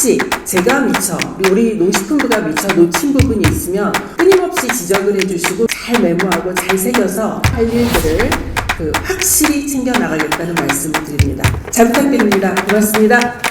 혹시 제가 미처 우리 농식품부가 미처 놓친 부분이 있으면 끊임없이 지적을 해주시고 잘 메모하고 잘 새겨서 할 일들을 그 확실히 챙겨 나가겠다는 말씀을 드립니다. 잘 부탁드립니다. 고맙습니다.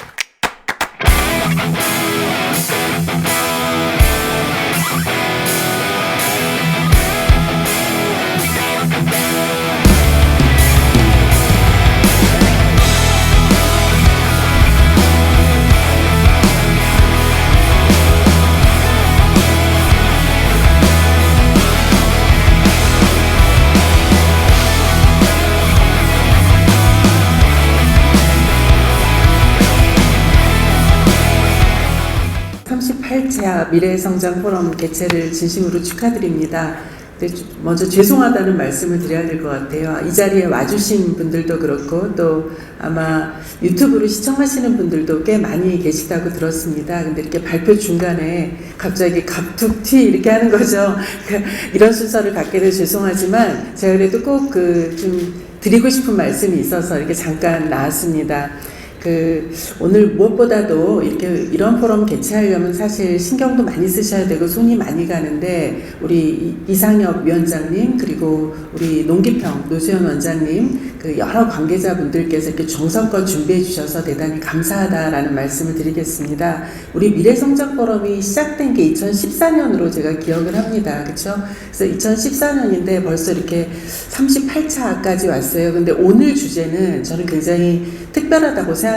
(38차 미래성장 포럼) 개최를 진심으로 축하드립니다. 주- 먼저 죄송하다는 말씀을 드려야 될 것 같아요. 이 자리에 와주신 분들도 그렇고 또 아마 유튜브로 시청하시는 분들도 꽤 많이 계시다고 들었습니다. 근데 이렇게 발표 중간에 갑자기 갑툭튀 이렇게 하는 거죠. 그 이런 순서를 갖게 돼서 죄송하지만 제가 그래도 꼭 그 좀 드리고 싶은 말씀이 있어서 이렇게 잠깐 나왔습니다. 그 오늘 무엇보다도 이렇게 이런 포럼 개최하려면 사실 신경도 많이 쓰셔야 되고 손이 많이 가는데 우리 이- 이상엽 위원장님 그리고 우리 농기평 노수현 원장님 그 여러 관계자분들께서 이렇게 정성껏 준비해 주셔서 대단히 감사하다라는 말씀을 드리겠습니다. 우리 미래성장 포럼이 시작된 게 2014년으로 제가 기억을 합니다. 그렇죠? 그래서 2014년인데 벌써 이렇게 38차까지 왔어요. 근데 오늘 주제는 저는 굉장히 특별하다고 생각합니다.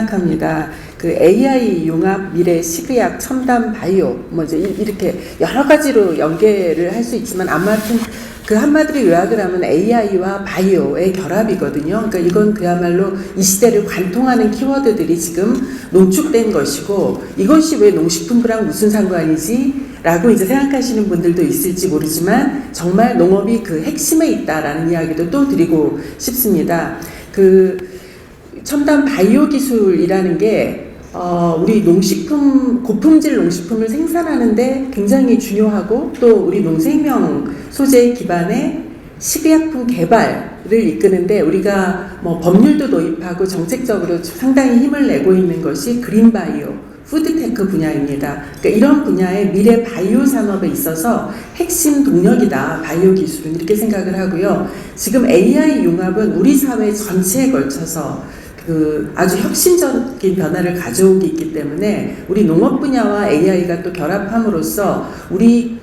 그 AI 융합 미래 식의학 첨단 바이오 뭐 이제 이- 이렇게 여러 가지로 연계를 할 수 있지만 아무튼 그 한마디로 요약을 하면 AI와 바이오의 결합이거든요. 그러니까 이건 그야말로 이 시대를 관통하는 키워드들이 지금 농축된 것이고 이것이 왜 농식품부랑 무슨 상관이지? 라고 이제 생각하시는 분들도 있을지 모르지만 정말 농업이 그 핵심에 있다라는 이야기도 또 드리고 싶습니다. 그 첨단 바이오 기술이라는 게 어, 우리 농식품 고품질 농식품을 생산하는데 굉장히 중요하고 또 우리 농생명 소재 기반의 식의약품 개발을 이끄는데 우리가 뭐 법률도 도입하고 정책적으로 상당히 힘을 내고 있는 것이 그린바이오, 푸드테크 분야입니다. 그러니까 이런 분야의 미래 바이오 산업에 있어서 핵심 동력이다. 바이오 기술은 이렇게 생각을 하고요. 지금 AI 융합은 우리 사회 전체에 걸쳐서 그 아주 혁신적인 변화를 가져오기 있기 때문에 우리 농업 분야와 AI가 또 결합함으로써 우리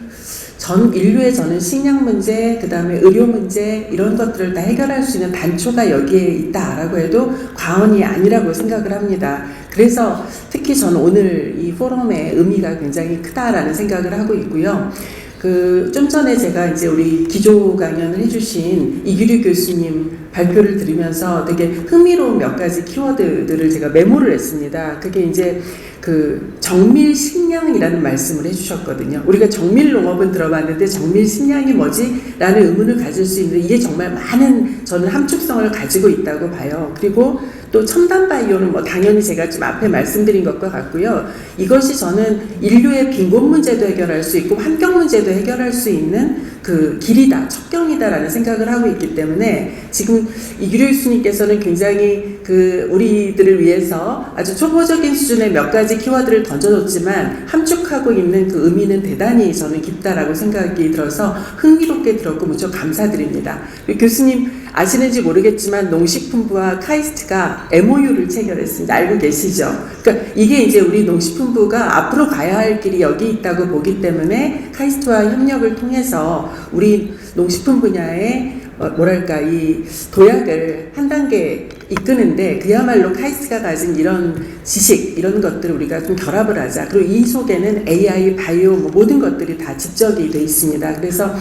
전 인류의 저는 식량 문제, 그 다음에 의료 문제 이런 것들을 다 해결할 수 있는 단초가 여기에 있다라고 해도 과언이 아니라고 생각을 합니다. 그래서 특히 저는 오늘 이 포럼의 의미가 굉장히 크다라는 생각을 하고 있고요. 그 좀 전에 제가 이제 우리 기조 강연을 해주신 이규리 교수님 발표를 들으면서 되게 흥미로운 몇 가지 키워드들을 제가 메모를 했습니다. 그게 이제 그 정밀 식량이라는 말씀을 해주셨거든요. 우리가 정밀 농업은 들어봤는데 정밀 식량이 뭐지? 라는 의문을 가질 수 있는데 이게 정말 많은 저는 함축성을 가지고 있다고 봐요. 그리고 또 첨단 바이오는 뭐 당연히 제가 좀 앞에 말씀드린 것과 같고요. 이것이 저는 인류의 빈곤 문제도 해결할 수 있고 환경 문제도 해결할 수 있는 그 길이다, 척경이다라는 생각을 하고 있기 때문에 지금 이규리 교수님께서는 굉장히 그 우리들을 위해서 아주 초보적인 수준의 몇 가지 키워드를 던져줬지만 함축하고 있는 그 의미는 대단히 저는 깊다라고 생각이 들어서 흥미롭게 들었고 무척 감사드립니다. 교수님 아시는지 모르겠지만 농식품부와 카이스트가 MOU를 체결했습니다. 알고 계시죠? 그러니까 이게 이제 우리 농식품부가 앞으로 가야 할 길이 여기 있다고 보기 때문에 카이스트와 협력을 통해서 우리 농식품 분야에 어, 뭐랄까 이 도약을 한 단계 이끄는데 그야말로 카이스트가 가진 이런 지식 이런 것들을 우리가 좀 결합을 하자. 그리고 이 속에는 AI, 바이오 뭐 모든 것들이 다 집적이 돼 있습니다. 그래서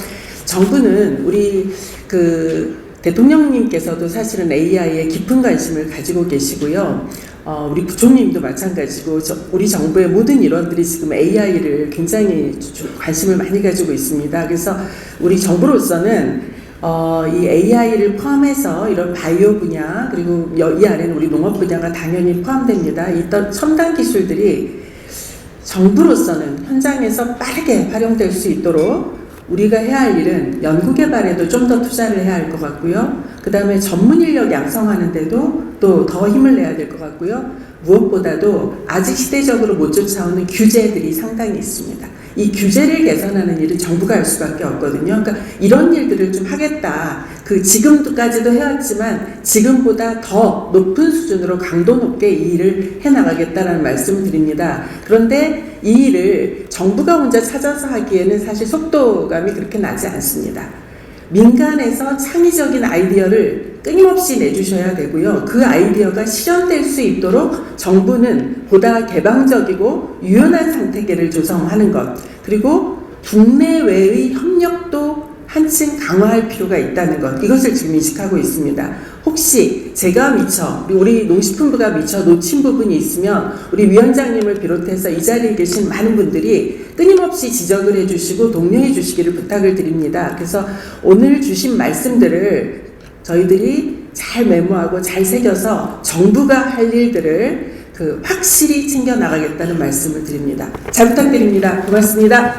정부는 우리 그 대통령님께서도 사실은 AI에 깊은 관심을 가지고 계시고요. 어, 우리 부총님도 마찬가지고 저, 우리 정부의 모든 일원들이 지금 AI를 굉장히 주- 관심을 많이 가지고 있습니다. 그래서 우리 정부로서는 어, 이 AI를 포함해서 이런 바이오 분야 그리고 여- 이 안에는 우리 농업 분야가 당연히 포함됩니다. 이또 첨단 기술들이 정부로서는 현장에서 빠르게 활용될 수 있도록 우리가 해야 할 일은 연구 개발에도 좀 더 투자를 해야 할 것 같고요. 그 다음에 전문 인력 양성하는데도 또 더 힘을 내야 될 것 같고요. 무엇보다도 아직 시대적으로 못 쫓아오는 규제들이 상당히 있습니다. 이 규제를 개선하는 일은 정부가 할 수밖에 없거든요. 그러니까 이런 일들을 좀 하겠다. 그 지금까지도 해왔지만 지금보다 더 높은 수준으로 강도 높게 이 일을 해나가겠다라는 말씀을 드립니다. 그런데 이 일을 정부가 혼자 찾아서 하기에는 사실 속도감이 그렇게 나지 않습니다. 민간에서 창의적인 아이디어를 끊임없이 내주셔야 되고요. 그 아이디어가 실현될 수 있도록 정부는 보다 개방적이고 유연한 생태계를 조성하는 것, 그리고 국내외의 협력도 한층 강화할 필요가 있다는 것, 이것을 지금 인식하고 있습니다. 혹시 제가 미처, 우리 농식품부가 미처 놓친 부분이 있으면 우리 위원장님을 비롯해서 이 자리에 계신 많은 분들이 끊임없이 지적을 해주시고 독려해 주시기를 부탁을 드립니다. 그래서 오늘 주신 말씀들을 저희들이 잘 메모하고 잘 새겨서 정부가 할 일들을 그 확실히 챙겨 나가겠다는 말씀을 드립니다. 잘 부탁드립니다. 고맙습니다.